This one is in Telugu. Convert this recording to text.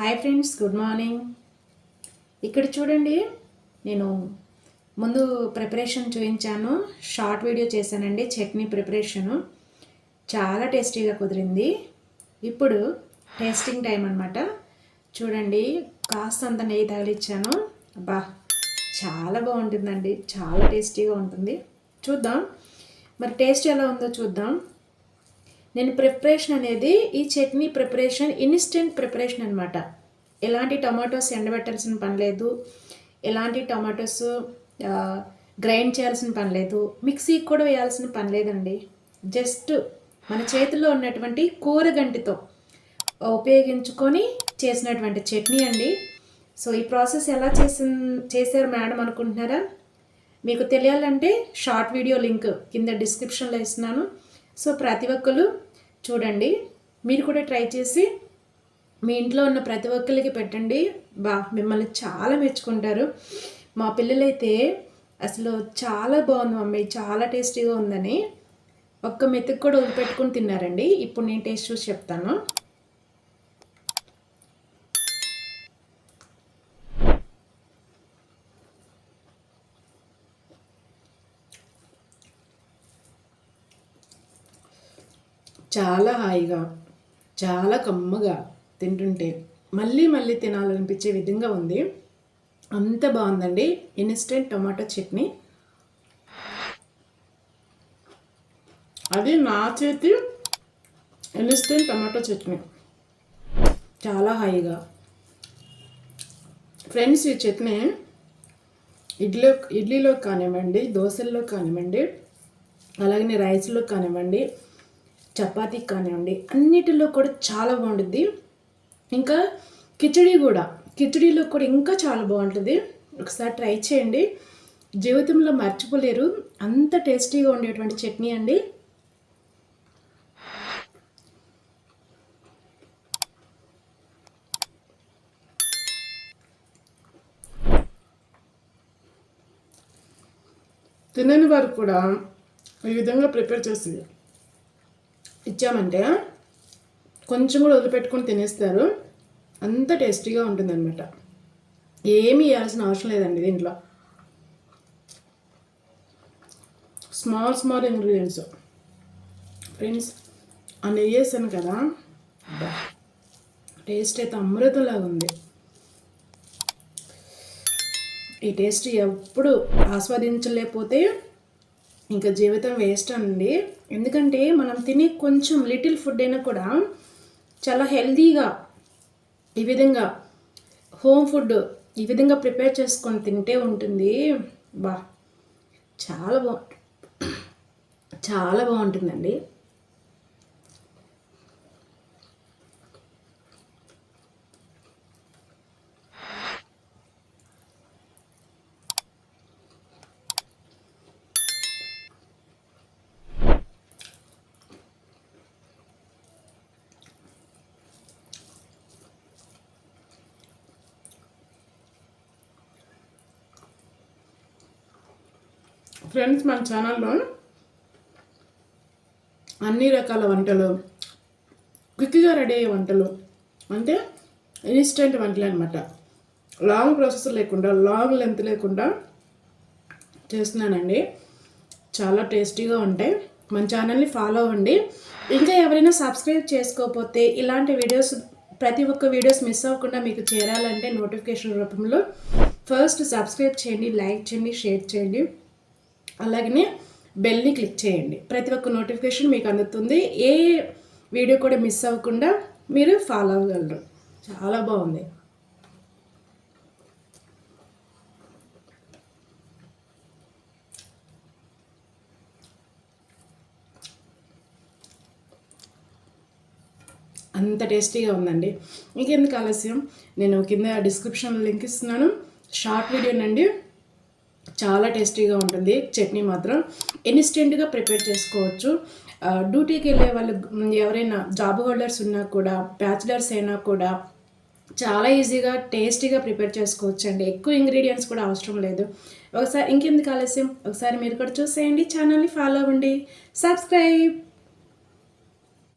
Hi friends good morning. ఇక్కడ చూడండి నేను ముందు ప్రిపరేషన్ చూపించాను షార్ట్ వీడియో చేశానండి చట్నీ ప్రిపరేషను. చాలా టేస్టీగా కుదిరింది. ఇప్పుడు టేస్టింగ్ టైం అనమాట చూడండి కాస్తంత నెయ్యి తగిలిచ్చాను. అబ్బా చాలా బాగుంటుందండి. చాలా టేస్టీగా ఉంటుంది. చూద్దాం. మరి టేస్ట్ ఎలా ఉందో చూద్దాం. నేను ప్రిపరేషన్ అనేది ఈ చట్నీ ప్రిపరేషన్ ఇన్స్టెంట్ ప్రిపరేషన్ అనమాట ఎలాంటి టమాటోస్ ఎండబెట్టాల్సిన పని లేదు. ఎలాంటి టమాటోస్ గ్రైండ్ చేయాల్సిన పని లేదు. మిక్సీకి కూడా వేయాల్సిన పని లేదండి. జస్ట్ మన చేతిలో ఉన్నటువంటి కూరగంటితో ఉపయోగించుకొని చేసినటువంటి చట్నీ అండి. సో ఈ ప్రాసెస్ ఎలా చేసి చేశారు మేడం అనుకుంటున్నారా? మీకు తెలియాలంటే షార్ట్ వీడియో లింక్ కింద డిస్క్రిప్షన్లో ఇస్తున్నాను. సో ప్రతి ఒక్కరు చూడండి. మీరు కూడా ట్రై చేసి మీ ఇంట్లో ఉన్న ప్రతి ఒక్కరికి పెట్టండి. బా మిమ్మల్ని చాలా మెచ్చుకుంటారు. మా పిల్లలైతే అసలు చాలా బాగుంది మమ్మీ చాలా టేస్టీగా ఉందని ఒక్క మెతుకు కూడా వదిలిపెట్టుకుని తిన్నారండి. ఇప్పుడు నేను టేస్ట్ చూసి చెప్తాను. చాలా హాయిగా చాలా కమ్మగా తింటుంటే మళ్ళీ మళ్ళీ తినాలనిపించే విధంగా ఉంది. అంత బాగుందండి. Instant tomato chutney. అది నా చేతి ఇన్స్టెంట్ టమాటో చట్నీ. చాలా హాయిగా. ఫ్రెండ్స్ ఈ చట్నీ ఇడ్లీ ఇడ్లీలో కానివ్వండి దోశల్లో కానివ్వండి అలాగే రైస్లో కానివ్వండి చపాతీ కానివ్వండి అన్నిటిలో కూడా చాలా బాగుంటుంది. ఇంకా కిచడీ కూడా కిచడీలో కూడా ఇంకా చాలా బాగుంటుంది. ఒకసారి ట్రై చేయండి. జీవితంలో మర్చిపోలేరు. అంత టేస్టీగా ఉండేటువంటి చట్నీ అండి. తినని వారు కూడా ఈ విధంగా ప్రిపేర్ చేసింది ఇచ్చామంటే కొంచెం కూడా వదిలిపెట్టుకొని తినేస్తారు. అంత టేస్టీగా ఉంటుందన్నమాట. ఏమీ వేయాల్సిన అవసరం లేదండి దీంట్లో. Small small ingredients. ఫ్రెండ్స్ ఆ నెయ్యి వేసాను కదా? టేస్ట్ అయితే అమృతంలాగా ఉంది. ఈ టేస్ట్ ఎప్పుడు ఆస్వాదించలేకపోతే ఇంకా జీవితం వేస్ట్ అండి. ఎందుకంటే మనం తినే కొంచెం లిటిల్ ఫుడ్ అయినా కూడా చాలా హెల్తీగా ఈ విధంగా హోమ్ ఫుడ్ ఈ విధంగా ప్రిపేర్ చేసుకొని తింటే ఉంటుంది. బా చాలా బాగు చాలా బాగుంటుందండి. ఫ్రెండ్స్ మన ఛానల్లో అన్ని రకాల వంటలు క్విక్గా రెడీ అయ్యే వంటలు అంటే ఇన్స్టెంట్ వంటలు అనమాట లాంగ్ ప్రాసెస్ లేకుండా లాంగ్ లెంత్ లేకుండా చేస్తున్నానండి. చాలా టేస్టీగా ఉంటాయి. మన ఛానల్ని ఫాలో అవ్వండి. ఇంకా ఎవరైనా సబ్స్క్రైబ్ చేసుకోకపోతే ఇలాంటి వీడియోస్ ప్రతి ఒక్క వీడియోస్ మిస్ అవ్వకుండా మీకు చేరాలంటే నోటిఫికేషన్ రూపంలో ఫస్ట్ సబ్స్క్రైబ్ చేయండి లైక్ చేయండి షేర్ చేయండి. అలాగనే బెల్ని క్లిక్ చేయండి. ప్రతి ఒక్క నోటిఫికేషన్ మీకు అందుతుంది. ఏ వీడియో కూడా మిస్ అవ్వకుండా మీరు ఫాలో అవ్వగలరు. చాలా బాగుంది. అంత టేస్టీగా ఉందండి. ఇంకెందుకు ఆలస్యం? నేను కింద డిస్క్రిప్షన్లో లింక్ ఇస్తున్నాను. షార్ట్ వీడియోనండి చాలా టేస్టీగా ఉంటుంది చట్నీ మాత్రం. ఇన్స్టెంట్గా ప్రిపేర్ చేసుకోవచ్చు. డ్యూటీకి వెళ్ళే వాళ్ళు ఎవరైనా జాబ్ హోల్డర్స్ ఉన్నా కూడా బ్యాచిలర్స్ అయినా కూడా చాలా ఈజీగా టేస్టీగా ప్రిపేర్ చేసుకోవచ్చు అండి ఎక్కువ ఇంగ్రీడియంట్స్ కూడా అవసరం లేదు. ఒకసారి ఇంకెందుకు ఆలస్యం? ఒకసారి మీరు కూడా చూసేయండి ఛానల్ని ఫాలో అవ్వండి. సబ్స్క్రైబ్!